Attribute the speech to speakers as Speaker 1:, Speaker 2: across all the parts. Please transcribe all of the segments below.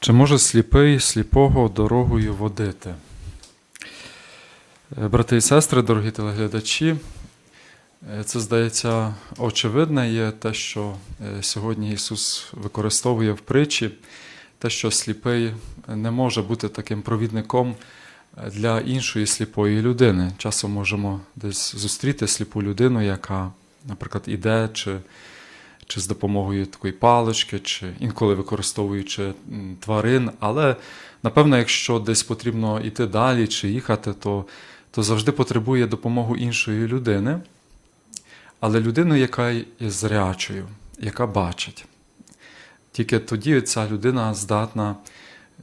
Speaker 1: Чи може сліпий сліпого дорогою водити? Е, Брати і сестри, дорогі телеглядачі, е, це здається очевидне є те, що е, сьогодні Ісус використовує в притчі, те, що сліпий не може бути таким провідником для іншої сліпої людини. Часом можемо десь зустріти сліпу людину, яка, наприклад, іде чи чи з допомогою такої палички, чи інколи використовуючи тварин. Але напевно, якщо десь потрібно йти далі чи їхати, то, то завжди потребує допомогу іншої людини, але людини, яка є зрячою, яка бачить. Тільки тоді ця людина здатна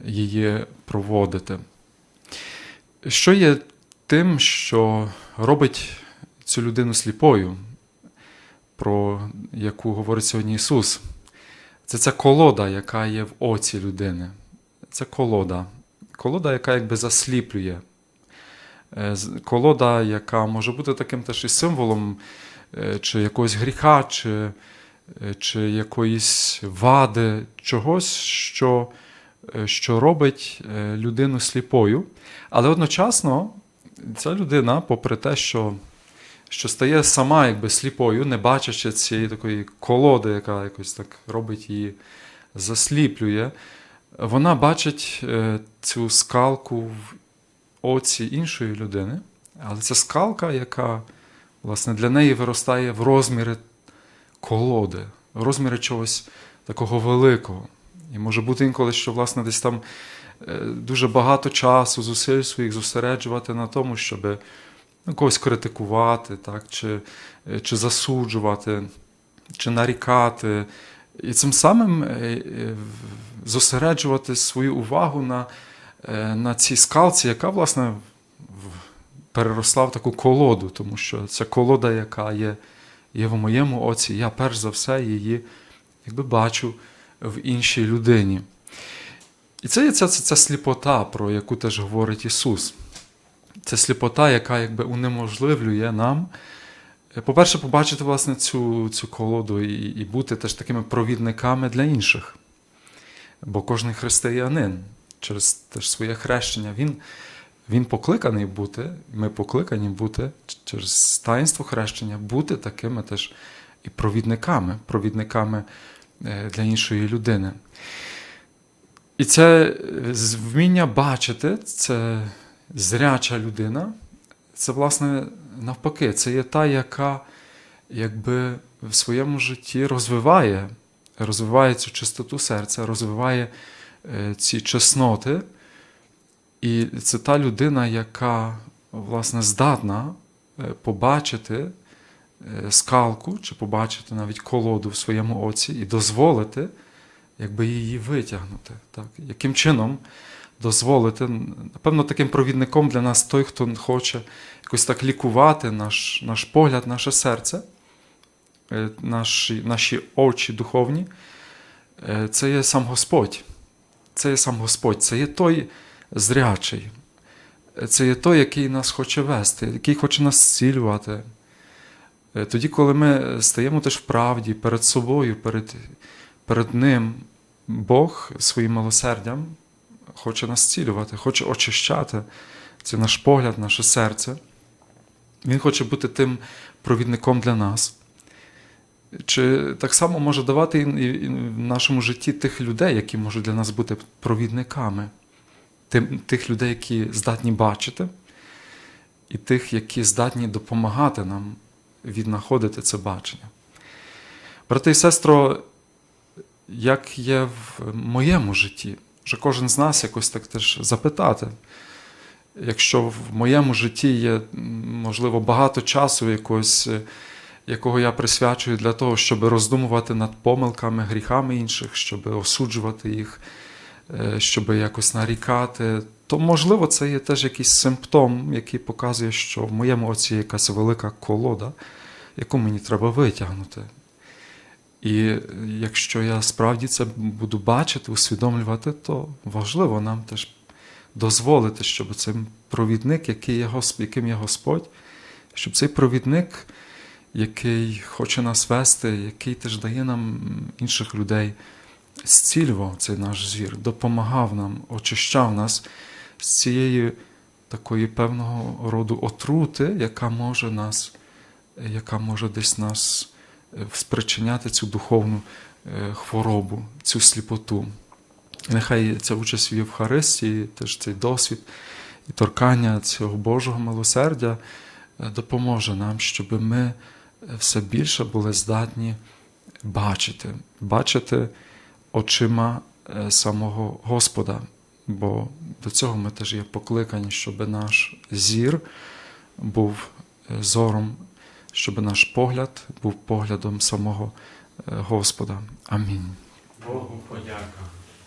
Speaker 1: її проводити. Що є тим, що робить цю людину сліпою? Про яку говорить сьогодні Ісус. Це ця колода, яка є в оці людини. Це колода. Колода, яка якби засліплює. Е, Колода, яка може бути таким теж і символом е, чи якогось гріха, чи, е, чи якоїсь вади, чогось, що, що робить людину сліпою. Але одночасно ця людина, попри те, що що стає сама якби сліпою, не бачачи цієї такої колоди, яка якось так робить її, засліплює, вона бачить е, цю скалку в оці іншої людини, але це скалка, яка власне, для неї виростає в розміри колоди, в розміри чогось такого великого. І може бути інколи, що власне десь там е, дуже багато часу, зусиль своїх зосереджувати на тому, щоб ну, когось критикувати, так, чи, е, чи засуджувати, чи нарікати. І цим самим е, е, зосереджувати свою увагу на, на цій скалці, яка, власне, переросла в таку колоду, тому що ця колода, яка є, є в моєму оці, я перш за все її якби бачу в іншій людині. І це є ця, ця, ця сліпота, про яку теж говорить Ісус. Це сліпота, яка якби унеможливлює нам, е, по-перше, побачити власне цю, цю колоду і, і бути теж такими провідниками для інших. Бо кожен християнин через теж своє хрещення, він, він покликаний бути, ми покликані бути через таїнство хрещення, бути такими теж і провідниками, провідниками е, для іншої людини. І це е, вміння бачити, це зряча людина, це, власне, навпаки, це є та, яка якби в своєму житті розвиває, розвиває цю чистоту серця, розвиває е, ці чесноти. І це та людина, яка, власне, здатна е, побачити е, скалку, чи побачити навіть колоду в своєму оці і дозволити якби її витягнути. Так? Яким чином дозволити, напевно, таким провідником для нас той, хто хоче якось так лікувати наш, наш погляд, наше серце, е, наші, наші очі духовні, е, це є сам Господь. Це є сам Господь, це є той зрячий. Е, Це є той, який нас хоче вести, який хоче нас зцілювати. Тоді, коли ми стаємо теж в правді перед собою, перед, перед Ним, Бог своїм милосердям хоче нас зцілювати, хоче очищати це наш погляд, наше серце. Він хоче бути тим провідником для нас. Чи так само може давати і в нашому житті тих людей, які можуть для нас бути провідниками, тих людей, які здатні бачити, і тих, які здатні допомагати нам віднаходити це бачення. Брати і сестро, як є в моєму житті, вже кожен з нас якось так теж запитати. Якщо в моєму житті є, можливо, багато часу якогось, е, якого я присвячую для того, щоб роздумувати над помилками, гріхами інших, щоб осуджувати їх, е, щоб якось нарікати, то, можливо, це є теж якийсь симптом, який показує, що в моєму оці якась велика колода, яку мені треба витягнути. І якщо я справді це буду бачити, усвідомлювати, то важливо нам теж дозволити, щоб цей провідник, який є, яким є Господь, щоб цей провідник, який хоче нас вести, який теж дає нам інших людей, зцілював цей наш зір, допомагав нам, очищав нас з цієї такої певного роду отрути, яка може нас, яка може десь нас е, спричиняти цю духовну е, хворобу, цю сліпоту. Нехай ця участь в Євхаристії, теж цей досвід і торкання цього Божого милосердя е, допоможе нам, щоб ми все більше були здатні бачити, бачити очима е, самого Господа. Бо до цього ми теж є покликані, щоб наш зір був зором, щоб наш погляд був поглядом самого е, Господа. Амінь.
Speaker 2: Богу подяка.